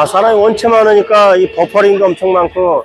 야, 사람이 원체 많으니까 이 버퍼링도 엄청 많고.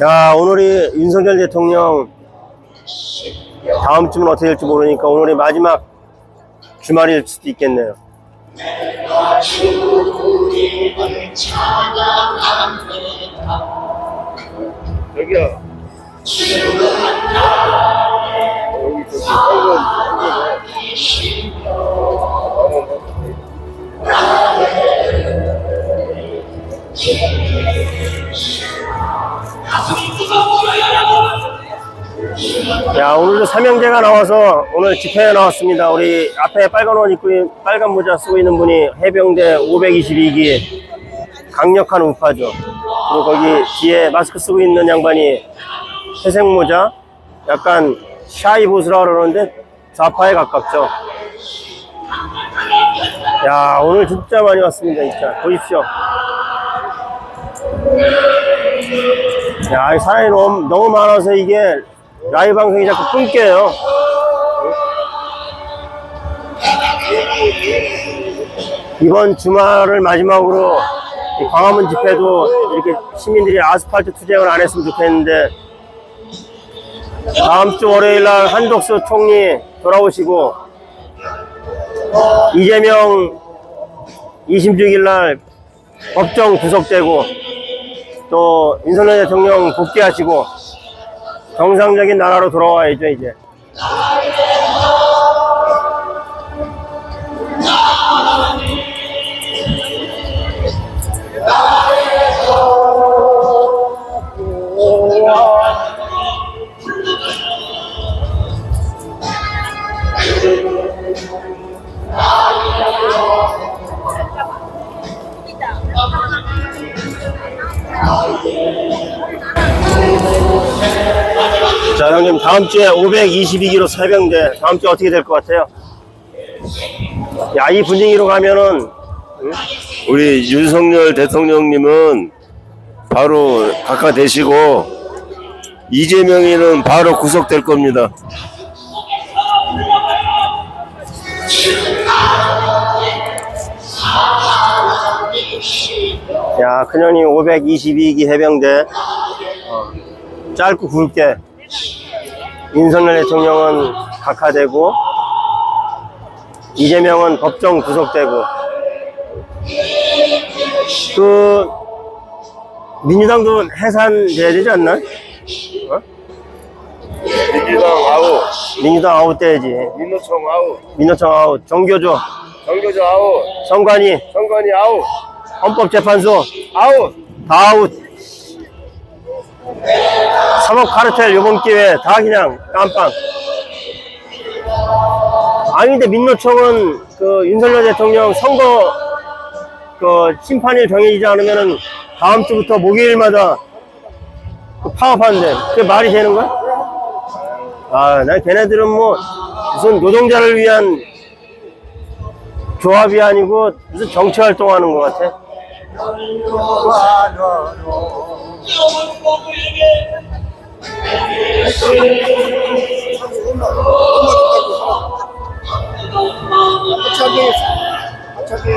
야, 오늘이 윤석열 대통령 다음 주면 어떻게 될지 모르니까 오늘이 마지막 주말일 수도 있겠네요. 여기요. 여기 저기 빨간 야, 오늘도 삼형제가 나와서 오늘 집회에 나왔습니다. 우리 앞에 빨간 옷 입고, 있- 빨간 모자 쓰고 있는 분이 해병대 522기 강력한 우파죠. 그리고 거기 뒤에 마스크 쓰고 있는 양반이 회색 모자, 약간 샤이 보스라 그러는데 좌파에 가깝죠. 야, 오늘 진짜 많이 왔습니다, 진짜. 보십시오. 야, 이 사람이 너무, 너무 많아서 이게 라이브 방송이 자꾸 끊겨요. 이번 주말을 마지막으로 이 광화문 집회도 이렇게 시민들이 아스팔트 투쟁을 안 했으면 좋겠는데 다음 주 월요일 날 한덕수 총리 돌아오시고 이재명 26일 날 법정 구속되고 또 윤석열 대통령 복귀하시고 정상적인 나라로 돌아와야죠 이제 자 형님 다음 주에 522kg 새병대 다음 주에 어떻게 될 것 같아요? 야 이 분위기로 가면은 우리 윤석열 대통령님은 바로 각하되시고 이재명이는 바로 구속될 겁니다. 야 큰년이 522기 해병대 어, 짧고 굵게 윤석열 대통령은 각하되고 이재명은 법정 구속되고 그 민주당도 해산돼야 되지 않나? 어? 민주당 아웃, 민주당 아웃 돼야지. 민노총 아웃, 민노총 아웃. 정교조. 정교조 아웃, 선관위. 선관위 아웃, 헌법재판소. 아웃. 다 아웃 사법 카르텔 요번 기회에 다 그냥 깜빵 아니 근데 민노총은 그 윤석열 대통령 선거 그 심판일 정해지지 않으면은 다음 주부터 목요일마다 그 파업하는데 그게 말이 되는 거야? 아, 난 걔네들은 뭐 무슨 노동자를 위한 조합이 아니고 무슨 정치 활동하는 것 같아. 대한민국을 끌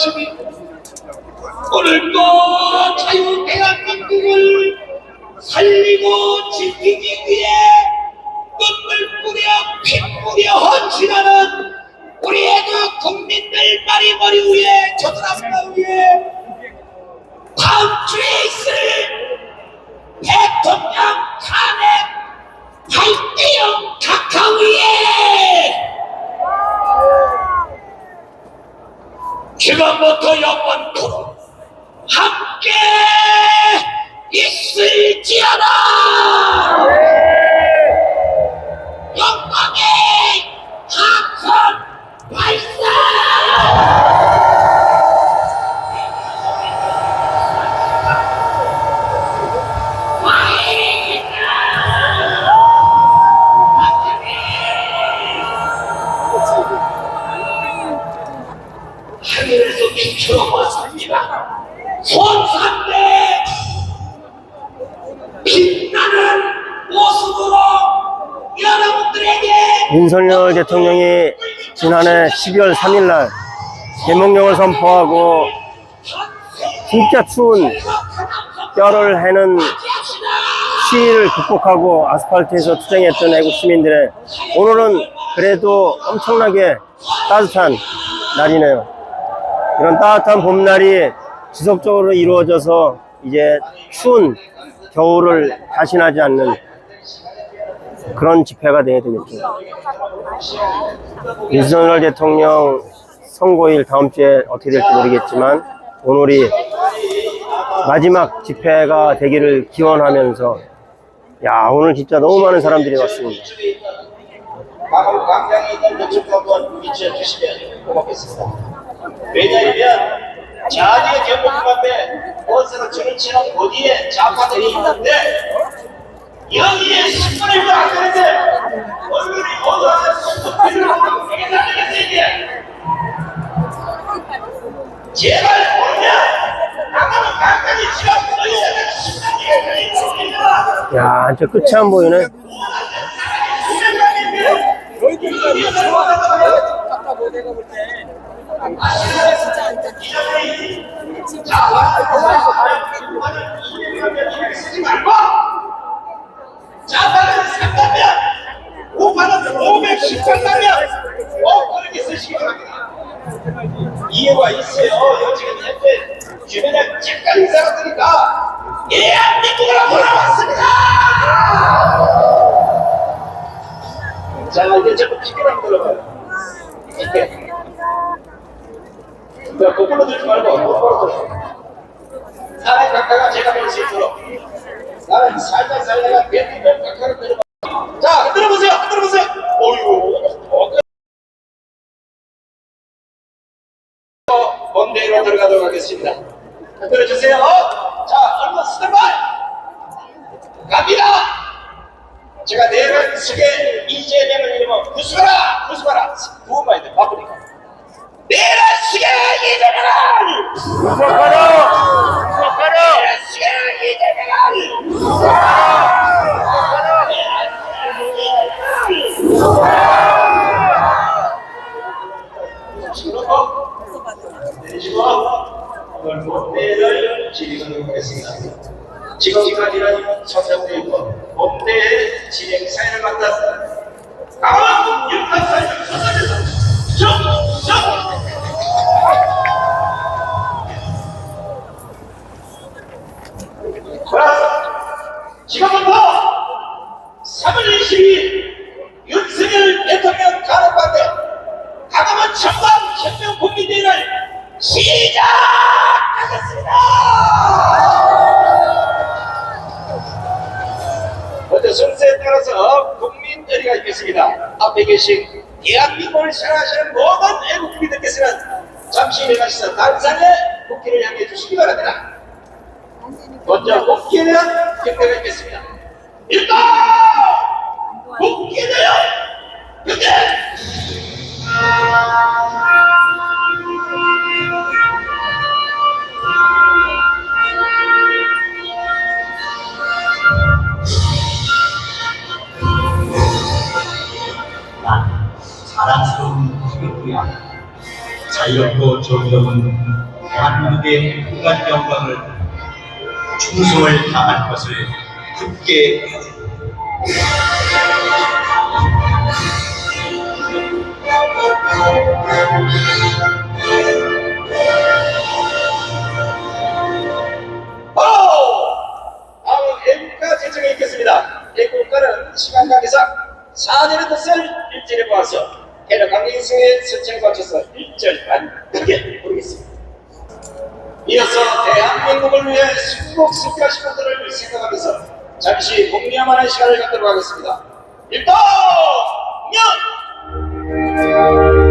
역사하심이 오늘도 자유 대한민국을 살리고 지키기 위해 눈물 뿌려 피 뿌려 헌신하는 우리의 그 국민들 말이 머리 위에 저들합니다 위에 다음 주에 있을 대통령 탄핵 발대형 각하위에 지금부터 영원토록 함께 있을지어다 영광의 한খন 발사 윤석열 대통령이 지난해 12월 3일날 개명령을 선포하고 진짜 추운 뼈를 해는 시위를 극복하고 아스팔트에서 투쟁했던 애국 시민들의 오늘은 그래도 엄청나게 따뜻한 날이네요. 이런 따뜻한 봄날이 지속적으로 이루어져서 이제 추운 겨울을 자신하지 않는 그런 집회가 돼야 되겠죠. 윤석열 대통령 선고일 다음 주에 어떻게 될지 모르겠지만 오늘이 마지막 집회가 되기를 기원하면서 야 오늘 진짜 너무 많은 사람들이 왔습니다. 광장에 있는 모습도 한번 비춰 주시면 고맙겠습니다. 왜냐하면 자리의 경복궁 앞에 버스로 줄을 치는 어디에 좌파들이 있는데 여기에 10분의 1안 되는데 얼굴이 어두워서 손도 들고 되게 잘되겠어 이게 제발 뭐냐 나가는 강당이 지금 너희들은 10단계에 걸리는 야 진짜 끝이 안 보이네. 쓰지 말고 자판을 샀다면 우파는 510판다면 꼭 그렇게 쓰시기 바랍니다 이유가 있어요 요즘은 현재 주변에 잠깐 사람들이니까 대한민국으로 돌아왔습니다 자 이제 전부 피곤한 들어봐요. 이렇게. 자 거꾸로 들지 말고 똑바로 들어 사람 각하가 제가 볼 수 있도록 나는 살다 살다가 대통령 각하를 들어봐 자 흔들어보세요 흔들어보세요 어이구 해보겠습니다. 들어주세요. 자, 얼른 스탠바이! 갑니다! 제가 내란 속에 이재명을 이름은 구수하라! 구수하라! 구호만 돼, 바쁘니까. 내란 속에 이재명을! 구속하라! 구속하라! 내란 속에 이재명을! 내리시고 오늘 본대를 진행하도록 하겠습니다. 지금까지는 서세훈 의원 본대의 진행 사연을 맡은 강원 윤탁사님 서사에서 정정 지금부터 3월 22일 윤석열 대통령 가는반대 강화문 청방 혁명 국민대회를 시작하겠습니다. 먼저 순서에 따라서 국민 열의가 있 정의로운 대한민국의 국간 영광을 충성을 다할 것을 굳게. 애국가는 시간 관계상 4년의 뜻을 일절에 모아서 강민승의 선창에 맞춰서 1절 반 크게 부르겠습니다. 이어서 대한민국을 위해 순국승리하신 분들을 생각하면서 잠시 공명하는 시간을 갖도록 하겠습니다. 일동 명!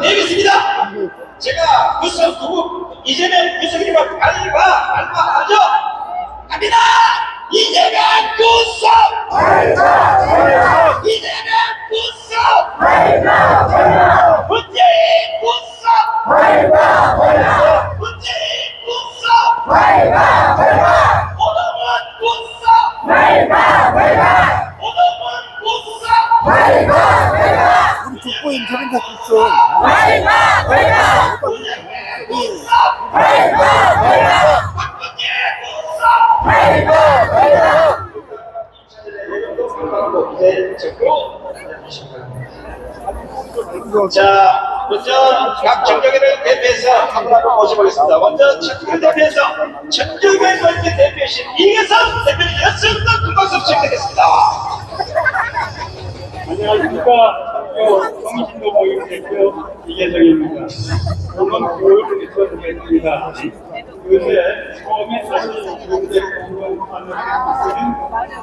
내겠습니다! 제가 구성 구국 이재명 구성이면 밟아! 밟아 하죠? 갑니다! 이재명 구성! 이재명 구성! 문재인 구성! 문재인 구성! 오동원 구성! 오동원 구성! 인터넷 갖고 있어. 이제 적으로 자, 먼저 각 정적회를 대표해서 한분 한분 모셔보겠습니다. 먼저 천주교 대표해서 천주교 멀티 대표이신 이계선 대표님 연승도 금방석 시작되겠습니다. 안녕하십니까. 학교 성신도 모임 대표 이계성입니다. 오늘 교육을 있어보겠습니다. 요새 처음에 했을 때는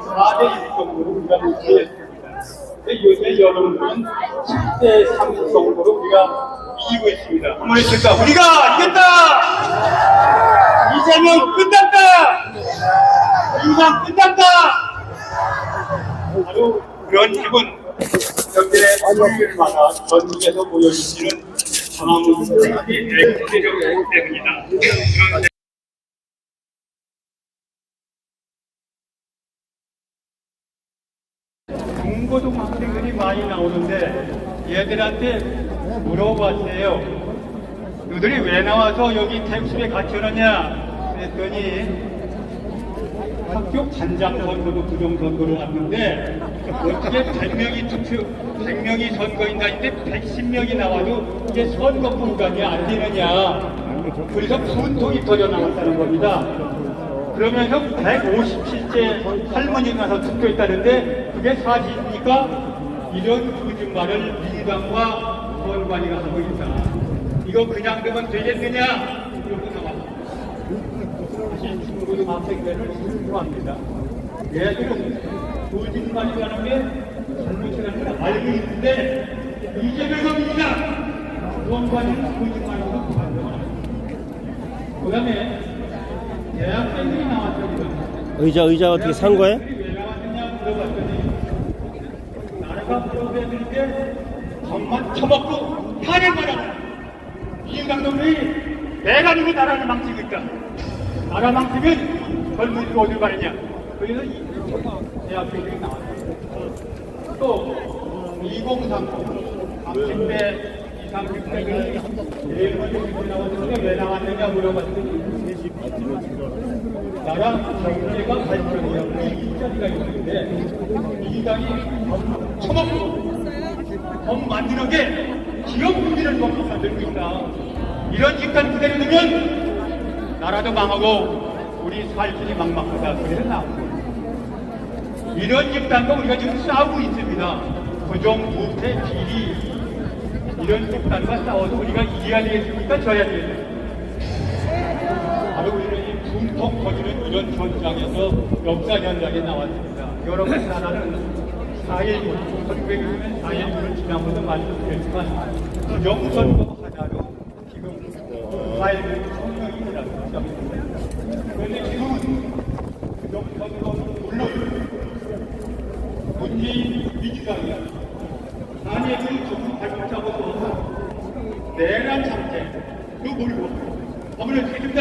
4대 1 정도로 우리가 유지했습니다. 근데 요새 여론은 7대 3 정도로 우리가 이기고 있습니다. 한번 했을까? 우리가 이겼다! 이재명 끝났다! 이상 끝났다! 바로 그런 기분 현재 토요일마다 전국에서 모여있는 전화문들이 애국대적 때문이다. 중고등 학생들이 많이 나오는데 얘들한테 물어봤어요. 너들이 왜 나와서 여기 택시에 갇혀놨냐? 그랬더니 학교 단장 선거도 부정 선거로 왔는데 어떻게 100명이 투표, 100명이 선거인단인데 110명이 나와도 이게 선거 분간이 안 되느냐? 그래서 분통이 터져 나왔다는 겁니다. 그러면서 157째 할머니가 가서 투표했다는데 그게 사실입니까? 이런 거짓말을 민주당과 선관위가 하고 있다. 이거 그냥 되면 되겠느냐? 중고등 학생들을 신고합니다. 얘들은 거짓말이라는 게 잘못이라는 걸 알고 있는데 이재명은 민주당 선관위는 거짓말로 반대합니다. 그 다음에 대학생들이 나왔습니다. 의자 의자 어떻게 산 거예요? 나라가 물어봤는데 정말 처먹고 탄핵 받아 민주당놈들이 내가 누구 나라를 망치고 있다 나라 망치면 젊은이가 어딜 가느냐 그래서 이 대학생들이 나왔습니다 또2030 30대 20, 30대가 제일 먼저 나왔는데 왜 나왔느냐 물어봤더니 나랑 경제가 발전이라고 일자리가 있는데 이 당이 처먹고 법 만드는 게 기업 분기를 먹고 만들고 있다. 이런 집단 그대로 두면 나라도 망하고 우리 살 길이 막막하다. 그래서 나오고 이런 집단과 우리가 지금 싸우고 있습니다. 부정 부패 비리 이런 집단과 싸워서 우리가 이겨야 되겠습니까? 져야 되겠습니까? 바로 우리는 이 분통 터지는 이런 현장에서 역사 현장에 나왔습니다. 여러분 나라는 4.19, 1920년 4.19를 지난번도 말씀드렸지만 부정선거 하나로 지금 4.19 성명이 일어났습니다. 그런데 지금은 부정선거는 물론 문재인 민주당이야. 4.19를 조금 발목 잡아서 내란 상태도 모르고 아무래도 되겠습니다.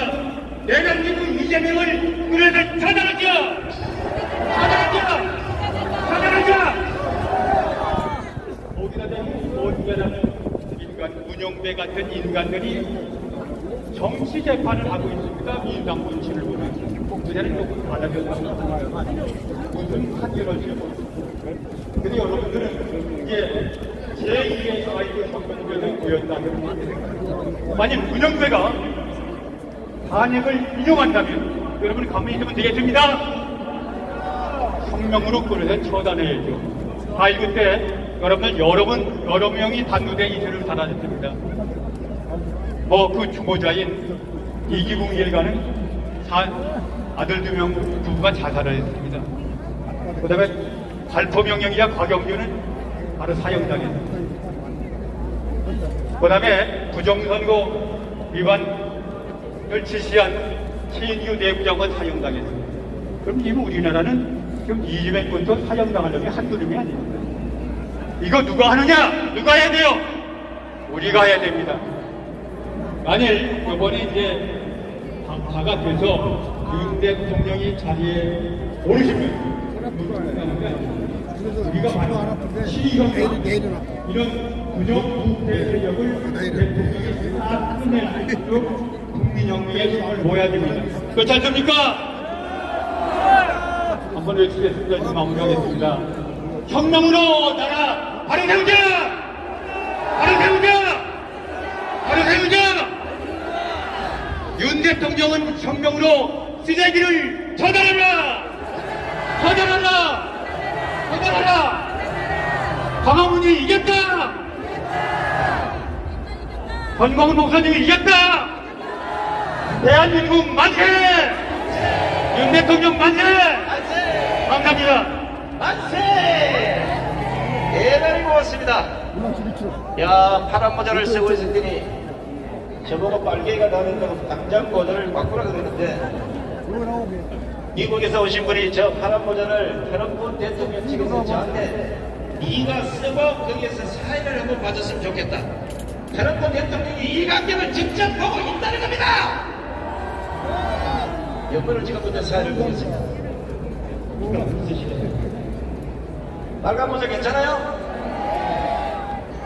내가 지금 이재명을 그래서 차단하자! 차단하자! 차단하자! 거기다 대고 원자라는 인간, 문영배 같은 인간들이 정치 재판을 하고 있습니다. 민주당 문치를 보면. 그자는 조금 받아들였습니다. 무슨 판결을 지고 근데 여러분들은 이게 제2의 사이드 선거제를 보였다면 만약 문영배가 탄핵을 인용한다면 여러분 가만히 있으면 되겠습니다. 성명으로 끌어서 처단해야죠. 4.19때 여러분들 여러 분, 여러 명이 단두대 이슬을 사라졌습니다. 뭐 그 주모자인 이기붕 일가는 사- 아들 두 명 부부가 자살을 했습니다. 그 다음에 발포 명령이자 곽영규는 바로 사형당했습니다. 그 다음에 부정선거 위반을 지시한 신유 내부장관 사형당했습니다. 그럼 지금 우리나라는 지금 사형당할 놈이 한두 놈이 아닙니다. 이거 누가 하느냐? 누가 해야 돼요? 우리가 해야 됩니다. 만일 이번에 이제 박파가 돼서 윤 대통령이 자리에 오르시면 우리가 바로 시의원과 이런 부정부패 세력을 대통령이 싹 끝낼 수 있도록 국민혁명의 힘을 모아야 됩니다. 그렇지 않습니까? 한번 외치겠습니다. 이제 마무리하겠습니다. 혁명으로 나라 바로 세우자! 바로 세우자! 바로 세우자! 윤 대통령은 혁명으로 쓰레기를 처단하라! 처단하라! 처단하라! 광화문이 이겼다! 권광훈 목사님이 이겼다! 대한민국 만세! 윤 대통령 만세! 감사합니다. 만세! 대단히 고맙습니다. 야, 파란 모자를 쓰고 있었더니 저보고 빨개가 나는다고 당장 모자를 바꾸라 그러는데 미국에서 오신 분이 저 파란 모자를 트럼프 대통령 측에서 저한테 네가 쓰고 거기에서 사인을 한번 봐줬으면 좋겠다. 트럼프 대통령이 이 광경을 직접 보고 있다는 겁니다. 여권을 지금 먼저 사인을 보겠습니다. 빨간 모자 괜찮아요?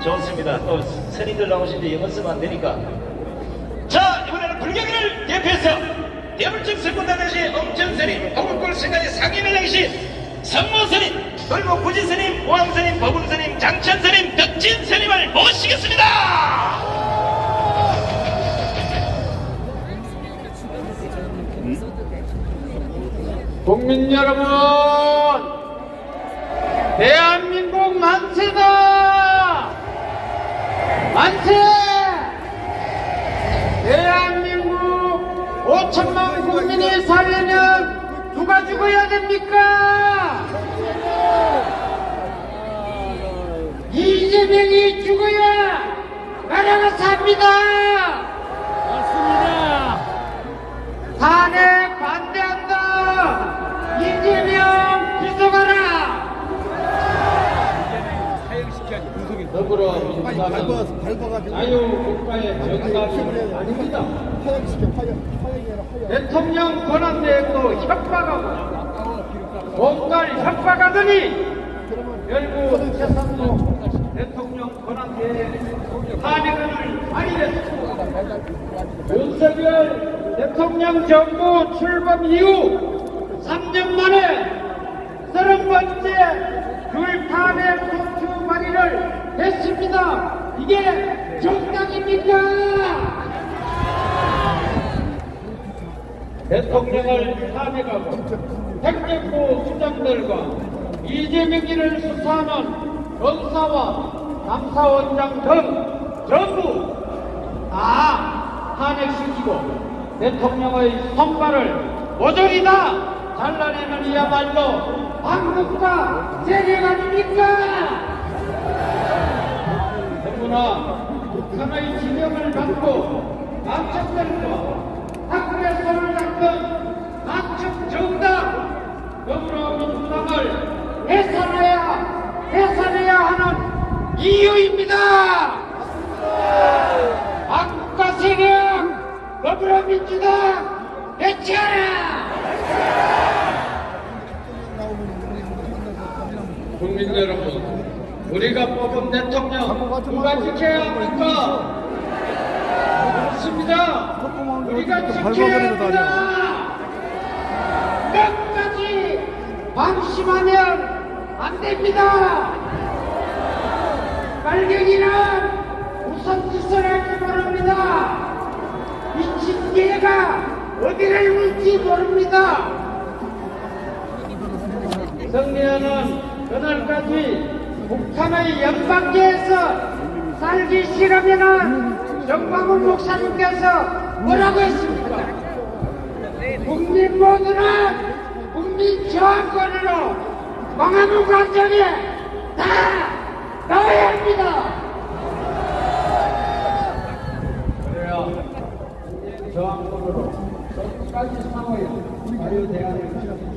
좋습니다. 또 선의들 나오신데 영어 쓰면 안 되니까. 자, 이번에는 불경이를 대표해서 대물증 선군단단시 엄천스님, 동물골 승관의 상임회장이신 성모스님, 돌고 구지스님, 오왕스님, 버분스님, 장천스님, 덕진스님을 모시겠습니다! 국민 여러분, 대한민국 만세다! 만세! 죽어야 됩니까? 이재명이 죽어야 나라가 삽니다! 더불어민주당은 자유국가의 정답이 아닙니다. 대통령 권한대행도 협박하고 공갈 협박하더니 결국 최상목 대통령 권한대행 탄핵을 발의했습니다. 윤석열 대통령 정부 출범 이후 3년 만에 30번째 불탄핵 소추 발의를 했습니다. 이게 정당입니까? 대통령을 탄핵하고 행정부 수장들과 이재명이를 수사하는 검사와 감사원장 등 전부 다 탄핵시키고 대통령의 선발을 모조리 다 잘라내는 이야말로 한국과 세력 아닙니까? 더구나 북한의 지명을 받고 남측들과 학교에 손을 잡던 남측 정당 더불어민주당을 해산해야 해산해야 하는 이유입니다. 한국과 세력 더불어민주당 해체하라! 국민 여러분, 우리가 뽑은 대통령 누가 지켜야 합니까? 그렇습니다. 우리가 지켜야 합니다. 끝까지 방심하면 안 됩니다. 빨갱이는 무슨 짓을 할지 모릅니다. 미친 개가 어디를 울지 모릅니다. 승리하는 그날까지 북한의 연방계에서 살기 싫으면은 정광훈 목사님께서 뭐라고 했습니까? 국민 모두는 국민 저항권으로 광화문 광장에 다 나와야 합니다. 그래야 저항권으로 끝까지 싸워야 자유대안을